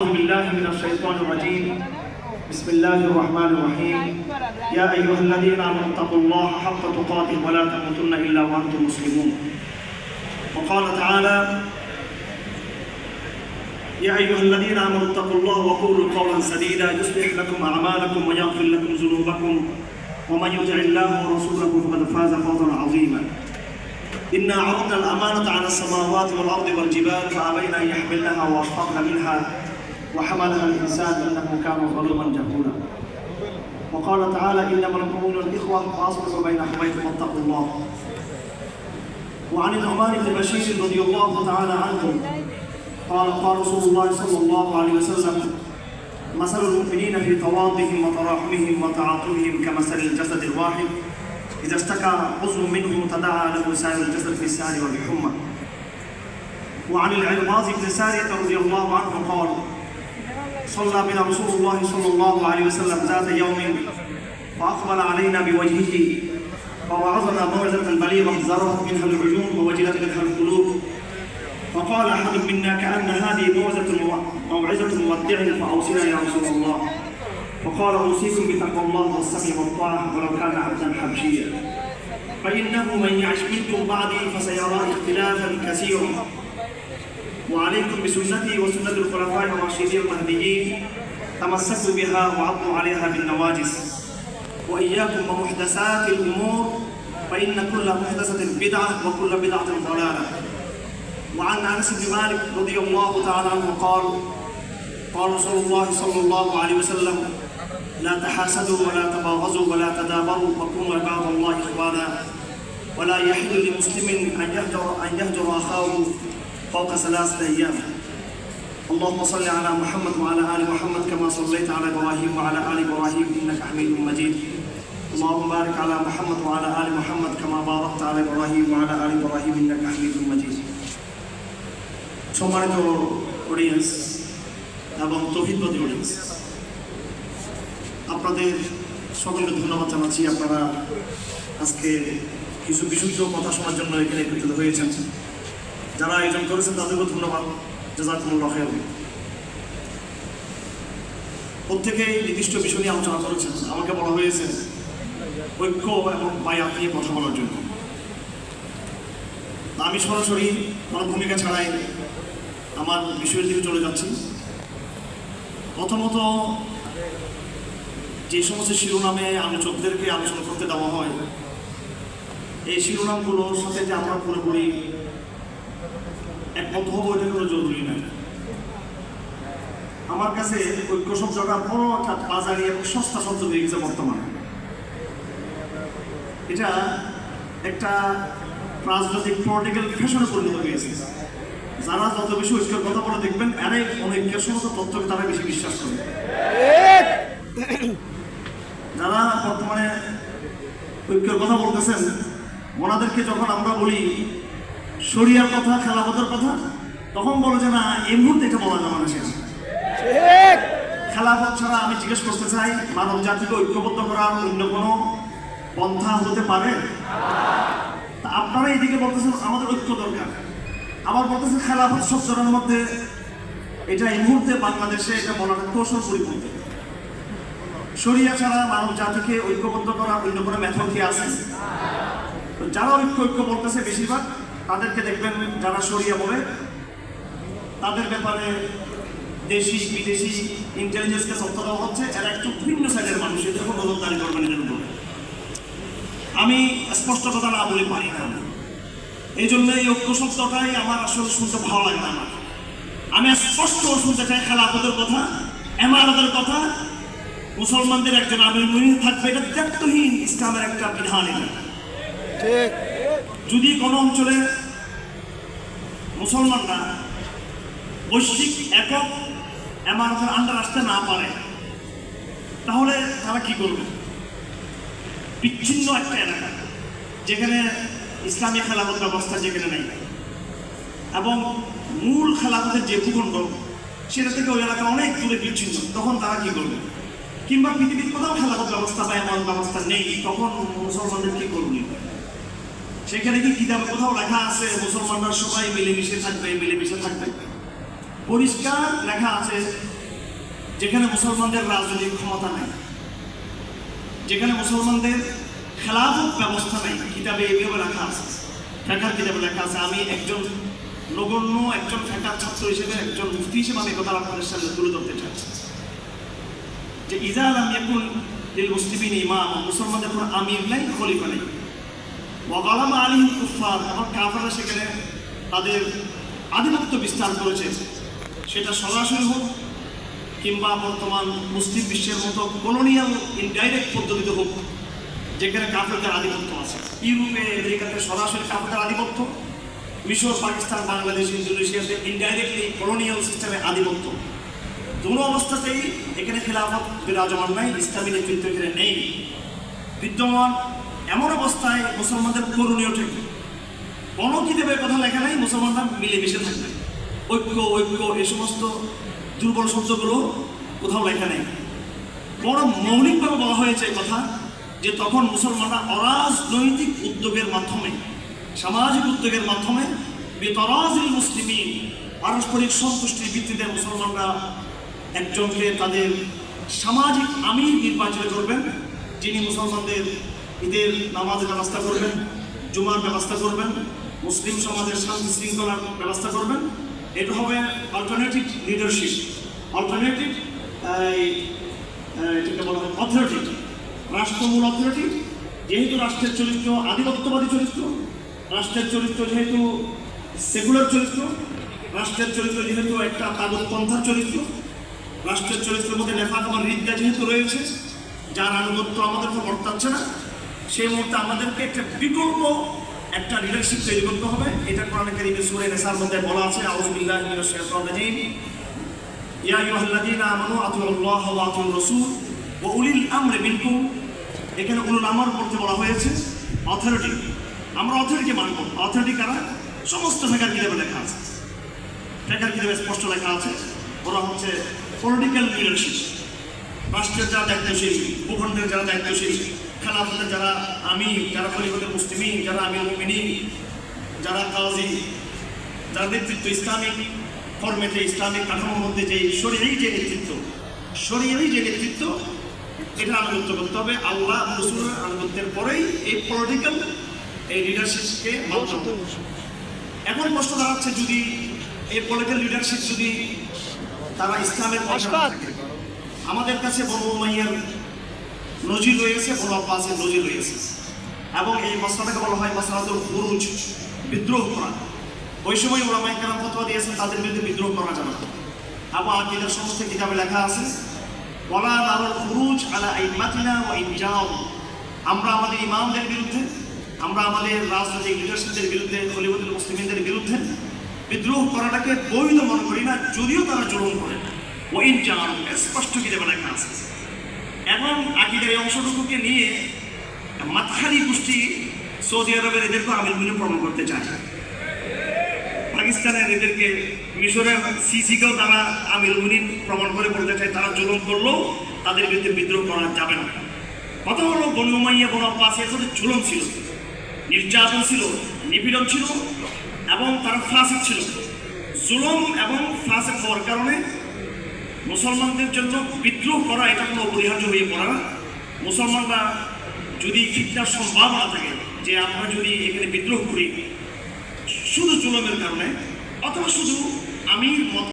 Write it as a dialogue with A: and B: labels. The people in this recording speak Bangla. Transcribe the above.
A: بالله من الشيطان الرجيم. بسم الله الرحمن الرحيم. يا أيها الذين آمنوا اتقوا الله حق تقاته ولا تموتن إلا وأنتم مسلمون. وقال تعالى يا أيها الذين آمنوا اتقوا الله وقولوا قولا سديدا يصلح لكم أعمالكم ويغفر لكم ذنوبكم. ومن يطع الله ورسوله فقد فاز فوزا عظيما. إنا عرضنا الأمانة على السماوات والأرض والجبال فأبين أن يحملنها وأشفقن منها. وحملها الإنسان إنه كان ظلوما جهولا. وقال تعالى إنما المؤمنون الإخوة فأصلحوا بين أخويكم واتقوا الله. وعن النعمان بن بشير رضي الله تعالى عنه قال قال رسول الله صلى الله عليه وسلم مثل المؤمنين في تواضهم وتراحمهم وتعاطفهم كمثل الجسد الواحد. إذا اشتكى عضو منه تداعى له سائر الجسد في السهر والحمى. وعن العرباض بن سارية رضي الله عنه قال صلى بنا رسول الله صلى الله عليه وسلم ذات يوم فأقبل علينا بوجهه فوعظنا موعظة بليغة زرت منها العيون ووجلت منها القلوب. فقال أحد منا كأن هذه موعظة موعظة مودع فأوصنا يا رسول الله. فقال أوصيكم بتقوى الله والسمع والطاعة ولو كان عبدا حبشيا. فإنه من يعش منكم بعدي فسيرى اختلافا كثيرا. وعليكم بسنتي وسنة الخلفاء الراشدين المهديين. تمسكوا بها وعضوا عليها بالنواجس وإياكم ومحدثات الأمور فإن كل محدثة بدعة وكل بدعة ضلالة. وعن أنس بن مالك رضي الله تعالى عنه قال قال رسول الله صلى الله عليه وسلم لا تحاسدوا ولا تباغضوا ولا تدابروا وكونوا عباد الله إخوانا. ولا يحل لمسلم أن يهجر أن يهجر أخاه فوق ثلاثة أيام اللهم صل على محمد وعلى آل محمد كما صليت على إبراهيم وعلى آل إبراهيم إنك حميد مجيد اللهم بارك على محمد وعلى آل محمد كما باركت على إبراهيم وعلى آل إبراهيم إنك حميد مجيد সম্মানিত অডিয়েন্স এবং তহিদবাদী অডিয়েন্স আপনাদের সকলকে ধন্যবাদ জানাচ্ছি আপনারা আজকে কিছু বিশুদ্ধ কথা শোনার জন্য এখানে একত্রিত হয়েছেন যারা আয়োজন করেছেন তাদেরকেও ধন্যবাদ। জাজাকুমুল্লাহ খেয়াল প্রত্যেকেই নির্দিষ্ট বিষয় নিয়ে আলোচনা করেছেন। আমাকে বলা হয়েছে, ঐক্য এবং বায়াত নিয়ে কথা বলার জন্য। আমি সরাসরি কোনো ভূমিকা ছাড়াই আমার বিষয়ের দিকে চলে যাচ্ছি। প্রথমত, যে সমস্ত শিরোনামে আলোচকদেরকে আলোচনা করতে দেওয়া হয়, এই শিরোনামগুলোর সাথে যে আমরা পুরোপুরি একমত হব এটা কোনো জরুরি নয় আমার কাছে ঐক্য শব্দটা বড় একটা বাজারি এবং সস্তা শব্দ হয়ে গেছে বর্তমানে। এটা একটা রাজনৈতিক পলিটিক্যাল ফ্যাশনে পরিণত হয়েছে। যারা যত বেশি ঐক্যের কথা বলে দেখবেন আরে অনৈক্যের সমস্ত তথ্যকে তারা বেশি বিশ্বাস করে। যারা বর্তমানে ঐক্যের কথা বলতেছেন, ওনাদেরকে যখন আমরা বলি শরিয়ার কথা খেলাফতের কথা তখন বলে যে না এই মুহূর্তে এটা বলা যাবে না শেষ। খেলাফত ছাড়া আমি জিজ্ঞেস করতে চাই মানব জাতিকে ঐক্যবদ্ধ করার অন্য কোনো পন্থা হতে পারে? তা আপনারা এইদিকে বলতেছেন আমাদের ঐক্য দরকার। আবার বলতেছেন খেলাফত শব্দটার মধ্যে এটা এই মুহূর্তে বাংলাদেশে এটা বলার কৌশল পরিপন্থী। শরিয়া ছাড়া মানব জাতিকে ঐক্যবদ্ধ করা অন্য কোনো মেথড কি আছে? তো যারা ঐক্য ঐক্য বলতেছে বেশিরভাগ তাদেরকে দেখবেন যারা শরিয়া বলে তাদের ব্যাপারে দেশি বিদেশি ইন্টেলিজেন্সকে তথ্য দেওয়া হচ্ছে। এরা একটু ভিন্ন সাইডের মানুষ এদের কোনো নজরদারি করবেন এদের উপরে। আমি স্পষ্ট কথা না বলে পারি না এই জন্য এই ঐক্য শব্দটাই আমার আসলে শুনতে ভালো লাগে না আমার। আমি স্পষ্ট শুনতে চাই খেলাফতের কথা এমারতের কথা। মুসলমানদের একজন আমির মুহিন থাকবে এটা ত্যাগহীন ইসলামের একটা বিধান এটা। যদি কোনো অঞ্চলে মুসলমানরা বৈশ্বিক একক এমারতের আন্ডার আসতে না পারে, তাহলে তারা কি করবে? বিচ্ছিন্ন একটা এলাকা, যেখানে ইসলামী খেলাফত ব্যবস্থা যেখানে নেই। এবং মূল খেলাফতের যে ভূখণ্ড, সেটা থেকে ওই এলাকা অনেক দূরে বিচ্ছিন্ন। তখন তারা কি করবে? কিংবা পৃথিবীর কোথাও খেলাফত ব্যবস্থা বা এমন ব্যবস্থা নেই, তখন মুসলমানদের কি করবে? সেখানে কি কিতাব কোথাও লেখা আছে? মুসলমানরা সবাই মিলেমিশে থাকবে মিলেমিশে থাকবে। পরিষ্কার লেখা আছে যেখানে মুসলমানদের রাজনৈতিক ক্ষমতা নেই। যেখানে মুসলমানদের খেলাফত ব্যবস্থা নেই, কিতাবে এইভাবে লেখা আছে। ফেকার কিতাবে লেখা আছে, আমি একজন নগণ্য, একজন ফেকার ছাত্র হিসেবে, একজন মুফতি হিসেবে আমি কথা আপনাদের সামনে তুলে ধরতে চাচ্ছি। যে ইজাল আমি এখন মুসলিমিন ইমাম, মুসলমানদের কোনো আমির নেই, খলিফা নেই। ওয়াগালাম আলী কুফার এবং কাফাররা সেখানে তাদের আধিপত্য বিস্তার করেছে। সেটা সরাসরি হোক কিংবা বর্তমান মুসলিম বিশ্বের মতো কলোনিয়াল ইনডাইরেক্ট পদ্ধতিতে হোক, যেখানে কাফেরদের আধিপত্য আছে। ইউরোপে, আমেরিকাতে সরাসরি কাফেরদের আধিপত্য, মিশর, পাকিস্তান, বাংলাদেশ, ইন্দোনেশিয়াতে ইনডাইরেক্টলি কলোনিয়াল সিস্টেমের আধিপত্য। দুটো অবস্থাতেই এখানে খেলাফত বিরাজমান নাই, ইসলামী নেতৃত্ব এখানে নেই। বিদ্যমান এমন অবস্থায় মুসলমানদের করণীয় ঠিক কোনো কিতাবের কথা লেখা নাই, মুসলমানরা মিলেমিশে থাকবে। ঐক্য ঐক্য, এই সমস্ত দুর্বল শব্দগুলো কোথাও লেখা নেই। বড় মৌলিকভাবে বলা হয়েছে কথা যে তখন মুসলমানরা অরাজনৈতিক উদ্যোগের মাধ্যমে, সামাজিক উদ্যোগের মাধ্যমে বেতরাজিল মুসলিমী পারস্পরিক সন্তুষ্টির ভিত্তিতে মুসলমানরা একজনকে তাদের সামাজিক আমির নির্বাচিত করবেন, যিনি মুসলমানদের ঈদের নামাজের ব্যবস্থা করবেন, জুমার ব্যবস্থা করবেন, মুসলিম সমাজের শান্তি শৃঙ্খলার ব্যবস্থা করবেন। এটা হবে অল্টারনেটিভ লিডারশিপ অল্টারনেটিভ এটাকে বলা হয় অথরিটি রাষ্ট্রমূল অথরিটি যেহেতু রাষ্ট্রের চরিত্র আধিপত্যবাদী চরিত্র, রাষ্ট্রের চরিত্র যেহেতু সেকুলার চরিত্র, রাষ্ট্রের চরিত্র যেহেতু একটা তাগতপন্থার চরিত্র, রাষ্ট্রের চরিত্রের মধ্যে নেফাক আমার হৃদয় যেহেতু রয়েছে, যার আনুগত্য আমাদের উপর বর্তাচ্ছে না সেই মুহূর্তে আমাদেরকে একটা বিকল্প একটা লিডারশিপ তৈরি করতে হবে। এটা কোরআন কারিমে সূরা নিসার মধ্যে বলা আছে, আউযুবিল্লাহি মিনাশ শাইতানির রাজিম। ইয়া আইয়ুহাল্লাযীনা আমানু আতিউল্লাহ ওয়া আতিউর রাসূল ওয়া উলিল আমরি মিনকুম। এখানে উলুল আমর বলতে বলা হয়েছে। অথরিটি আমরা অথরিটি মানব অথরিটি কারা? সমস্ত ফেকার কিতাবে লেখা আছে। ফেকার কিতাবে স্পষ্ট লেখা আছে। ওরা হচ্ছে পলিটিক্যাল লিডারশিপ রাষ্ট্রের যারা দায়িত্বশীল ভূখণ্ডের যারা দায়িত্বশীল খেলাফতের যারা আমি যারা খলিফতের মুসলিমি যারা আমির মুমিনী যারা কাজী যারা নেতৃত্ব ইসলামিক ফর্মেটে ইসলামিক কাঠামোর মধ্যে যে শরীরেই যে নেতৃত্ব শরীরেই যে নেতৃত্ব এটা আনুগত্য করতে হবে। আল্লাহ রসুলের আনুগত্যের পরেই এই পলিটিক্যাল এই লিডারশিপকে এখন প্রশ্ন দাঁড়াচ্ছে যদি এই পলিটিক্যাল লিডারশিপ যদি তারা ইসলামের আমাদের কাছে বনু উমাইয়ার নজির রয়েছে বনু আব্বাসের নজির রয়েছে এবং এই মশলাটাকে বলা হয় মশলাতুল খুরুজ, বিদ্রোহ করা। ওই সময় ওরা মাইকারাম ফতোয়া দিয়েছেন, তাদের বিরুদ্ধে বিদ্রোহ করা যাবে না। এবং আকিদের সমস্ত কিতাবে লেখা আছে, ওয়ালা নারুল খুরুজ আলা আইমাতিনা ওয়া ইনজাম আমরা আমাদের ইমামদের বিরুদ্ধে, আমরা আমাদের রাজনৈতিক লিডারশিপদের বিরুদ্ধে খলিফুল মুসলিমদের বিরুদ্ধে বিদ্রোহ করাটাকে বৈধ মনে করি না, যদিও তারা জুলুম করে। ওই ইনজাম স্পষ্ট কিতাবে লেখা আছে। এবং আকিদের এই অংশটুকুকে নিয়ে মাতখালি গোষ্ঠী সৌদি আরবের এদেরকে আমিরগুলো প্রমাণ করতে চায়। পাকিস্তানের এদেরকে মিশরের সিসিকেও তারা আমির মুনিন প্রমাণ করে বলতে চায়, তারা জুলুম করলেও তাদের বিরুদ্ধে বিদ্রোহ করা যাবে না। কথা হলো বন্যমাইয়া বনু আব্বাস এর জুলুম ছিল, নির্যাতন ছিল, নিপীড়ন ছিল এবং তারা ফাঁসিক ছিল। জুলুম এবং ফাঁসে হওয়ার কারণে মুসলমানদের জন্য বিদ্রোহ করা, এটা কোনো অপরিহার্য হয়ে পড়া। মুসলমানরা যদি ফিটনার সম্ভাবনা থাকে যে আমরা যদি এখানে বিদ্রোহ করি, শুধু জুলমের কারণে, অথবা শুধু আমি মত